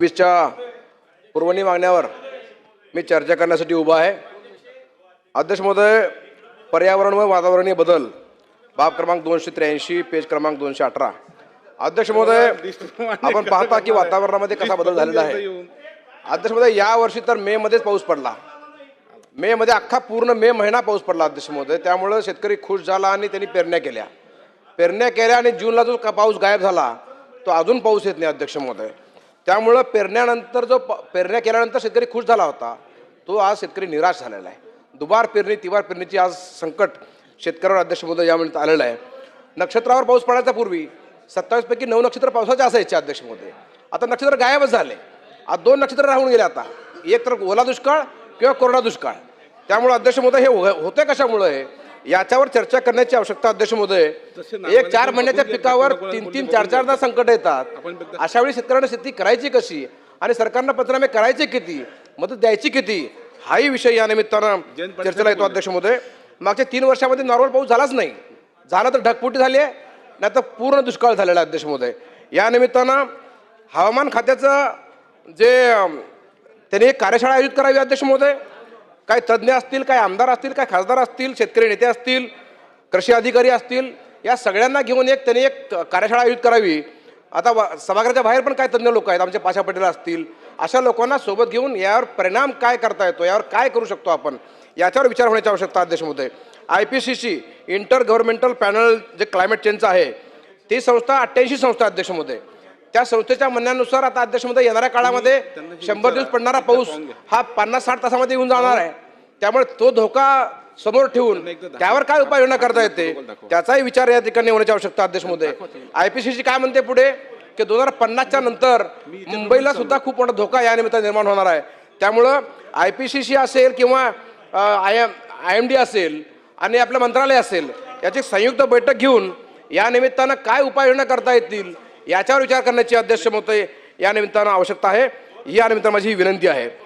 वीसच्या पुरवणी मागण्यावर मी चर्चा करण्यासाठी उभा आहे. अध्यक्ष महोदय पर्यावरण व वातावरणीय बदल बाब क्रमांक दोनशे त्र्याऐंशी पेज क्रमांक दोनशे अठरा. अध्यक्ष महोदय आपण पाहता की वातावरणामध्ये कसा बदल झालेला आहे. अध्यक्ष महोदय यावर्षी तर मे मध्येच पाऊस पडला. मे मध्ये अख्खा पूर्ण मे महिना पाऊस पडला अध्यक्ष महोदय. त्यामुळं शेतकरी खुश झाला आणि त्यांनी पेरण्या केल्या. पेरण्या केल्या आणि जूनला जो का पाऊस गायब झाला तो अजून पाऊस येत नाही अध्यक्ष महोदय. त्यामुळं पेरण्यानंतर जो प- पेरण्या केल्यानंतर शेतकरी खुश झाला होता तो आज शेतकरी निराश झालेला आहे. दुबार पेरणी तिवार पेरणीची आज संकट शेतकऱ्यावर अध्यक्ष महोदय या मिनिटात आलेलं आहे. नक्षत्रावर पाऊस पडायचा पूर्वी सत्तावीसपैकी नऊ नक्षत्र पावसाचे असायचे अध्यक्ष महोदय आता नक्षत्र गायबच झाले. आज दोन नक्षत्र राहून गेले आता. एक तर ओला दुष्काळ किंवा कोरडा दुष्काळ. त्यामुळे अध्यक्ष महोदय हे हो-, होते कशामुळं हे? याच्यावर चर्चा करण्याची आवश्यकता अध्यक्ष महोदय. एक चार महिन्याच्या पिकावर तीन तीन चार चारदा संकट येतात. अशा वेळी शेतकऱ्यांना शेती करायची कशी? आणि सरकारनं पंचनामे करायचे किती? मदत द्यायची किती? हाही विषय या निमित्तानं चर्चेला येतो अध्यक्ष महोदय. मागच्या तीन वर्षामध्ये नॉर्मल पाऊस झालाच नाही. झाला तर ढगफुटी झाली आहे नाही तर पूर्ण दुष्काळ झालेला आहे अध्यक्ष महोदय. या निमित्तानं हवामान खात्याचं जे त्यांनी एक कार्यशाळा आयोजित करावी अध्यक्ष महोदय. काय तज्ज्ञ असतील काय आमदार असतील काय खासदार असतील शेतकरी नेते असतील कृषी अधिकारी असतील या सगळ्यांना घेऊन एक त्यांनी एक कार्यशाळा आयोजित करावी. आता वा- सभागृहाच्या बाहेर पण काय तज्ज्ञ लोक आहेत आमचे पाशा पटेल असतील अशा लोकांना सोबत घेऊन यावर परिणाम काय करता येतो यावर काय करू शकतो आपण याच्यावर विचार होण्याची आवश्यकता अध्यक्षमध्ये I P C C intergovernmental panel जे क्लायमेट चेंजचं आहे ती संस्था अठ्ठ्याऐंशी संस्था अध्यक्षमध्ये त्या संस्थेच्या म्हणण्यानुसार आता अध्यक्ष महोदय येणाऱ्या काळामध्ये शंभर दिवस पडणारा पाऊस हा पन्नास साठ तासामध्ये येऊन जाणार आहे. त्यामुळे तो धोका समोर ठेवून त्यावर काय उपाययोजना करता येते? त्याचाही विचार या ठिकाणी होण्याची आवश्यकता अध्यक्ष महोदय आय पी सी सी काय म्हणते पुढे? की दोन हजार पन्नासच्या नंतर मुंबईला सुद्धा खूप मोठा धोका या निमित्ताने निर्माण होणार आहे. त्यामुळं आय पी सी सी असेल किंवा I M I M D असेल आणि आपलं मंत्रालय असेल याची संयुक्त बैठक घेऊन या निमित्तानं काय उपाययोजना करता येतील? याच्यावर विचार करण्याची अध्यक्ष महोदय या निमित्तानं आवश्यकता आहे. या निमित्तानं माझी विनंती आहे.